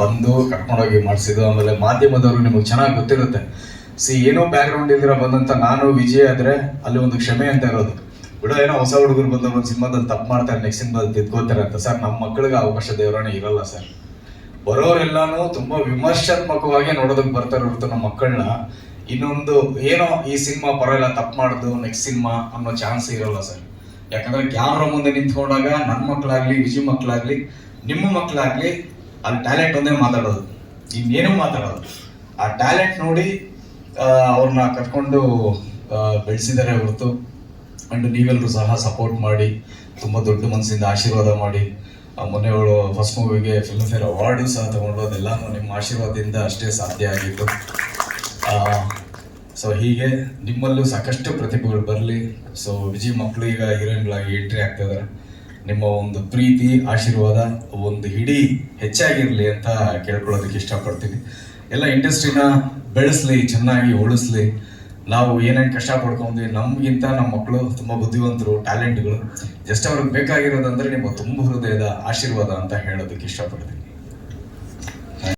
ಬಂದು ಕರ್ಕೊಂಡೋಗಿ ಮಾಡಿಸಿದ್ದು, ಆಮೇಲೆ ಮಾಧ್ಯಮದವರು ನಿಮಗೆ ಚೆನ್ನಾಗಿ ಗೊತ್ತಿರುತ್ತೆ. ಸಿ ಏನೋ ಬ್ಯಾಕ್ಗ್ರೌಂಡ್ ಇಲ್ದಿರ ಬಂದಂತ ನಾನು, ವಿಜಯ್ ಆದ್ರೆ ಅಲ್ಲಿ ಒಂದು ಕ್ಷಮೆ ಅಂತ ಇರೋದು. ಬಿಡ, ಏನೋ ಹೊಸ ಹುಡುಗರು ಬಂದವರು ಒಂದು ಸಿನಿಮಾದಲ್ಲಿ ತಪ್ಪು ಮಾಡ್ತಾರೆ ನೆಕ್ಸ್ಟ್ ಸಿನಿಮಾದಲ್ಲಿ ತಿದ್ಕೋತಾರೆ ಅಂತ. ಸರ್, ನಮ್ಮ ಮಕ್ಕಳಿಗೆ ಅವಕಾಶ ದೇವರಾಣೆ ಇರಲ್ಲ ಸರ್. ಬರೋರೆಲ್ಲಾನು ತುಂಬಾ ವಿಮರ್ಶಾತ್ಮಕವಾಗಿ ನೋಡೋದಕ್ಕೆ ಬರ್ತಾರೆ ಹೊರತು ನಮ್ಮ ಮಕ್ಕಳನ್ನ ಇನ್ನೊಂದು, ಏನೋ ಈ ಸಿನಿಮಾ ಪರವಾಗಿಲ್ಲ, ತಪ್ಪು ಮಾಡುದು ನೆಕ್ಸ್ಟ್ ಸಿನಿಮಾ ಅನ್ನೋ ಚಾನ್ಸ್ ಇರಲ್ಲ ಸರ್. ಯಾಕಂದ್ರೆ ಕ್ಯಾಮ್ರಾ ಮುಂದೆ ನಿಂತ್ಕೊಂಡಾಗ ನನ್ನ ಮಕ್ಕಳಾಗ್ಲಿ ವಿಜಯ್ ಮಕ್ಕಳಾಗ್ಲಿ ನಿಮ್ಮ ಮಕ್ಕಳಾಗ್ಲಿ ಅಲ್ಲಿ ಟ್ಯಾಲೆಂಟ್ ಒಂದೇ ಮಾತಾಡೋದು. ಇನ್ನೇನು ಮಾತಾಡೋದು. ಆ ಟ್ಯಾಲೆಂಟ್ ನೋಡಿ ಅವ್ರನ್ನ ಕರ್ಕೊಂಡು ಬೆಳೆಸಿದ್ದಾರೆ ಹೊರತು. ಅಂಡ್ ನೀವೆಲ್ಲರೂ ಸಹ ಸಪೋರ್ಟ್ ಮಾಡಿ ತುಂಬ ದೊಡ್ಡ ಮನಸ್ಸಿಂದ ಆಶೀರ್ವಾದ ಮಾಡಿ ಆ, ಮೊನ್ನೆ ಅವಳು ಫಸ್ಟ್ ಮೂವಿಗೆ ಫಿಲ್ಮ್ ಫೇರ್ ಅವಾರ್ಡು ಸಹ ತಗೊಂಡು ಅದೆಲ್ಲ ನಿಮ್ಮ ಆಶೀರ್ವಾದದಿಂದ ಅಷ್ಟೇ ಸಾಧ್ಯ ಆಗಿತ್ತು. ಸೊ ಹೀಗೆ ನಿಮ್ಮಲ್ಲೂ ಸಾಕಷ್ಟು ಪ್ರತಿಭೆಗಳು ಬರಲಿ. ಸೊ ವಿಜಯ್ ಮಕ್ಕಳು ಈಗ ಹೀರೋಯಿನ್ಗಳಾಗಿ ಎಂಟ್ರಿ ಆಗ್ತಾ ಇದಾರೆ ನಿಮ್ಮ ಒಂದು ಪ್ರೀತಿ, ಆಶೀರ್ವಾದ ಒಂದು ಹಿಡಿ ಹೆಚ್ಚಾಗಿರಲಿ ಅಂತ ಕೇಳ್ಕೊಳ್ಳೋದಕ್ಕೆ ಇಷ್ಟಪಡ್ತೀನಿ. ಎಲ್ಲ ಇಂಡಸ್ಟ್ರಿನ ಬೆಳೆಸ್ಲಿ, ಚೆನ್ನಾಗಿ ಉಳಿಸ್ಲಿ. ನಾವು ಏನೇನು ಕಷ್ಟ ಪಡ್ಕೊಂಡ್ವಿ, ನಮಗಿಂತ ನಮ್ಮ ಮಕ್ಕಳು ತುಂಬ ಬುದ್ಧಿವಂತರು, ಟ್ಯಾಲೆಂಟ್ಗಳು. ಜಸ್ಟ್ ಅವ್ರಿಗೆ ಬೇಕಾಗಿರೋದಂದ್ರೆ ನಿಮ್ಮ ತುಂಬ ಹೃದಯದ ಆಶೀರ್ವಾದ ಅಂತ ಹೇಳೋದಕ್ಕೆ ಇಷ್ಟಪಡ್ತೀನಿ.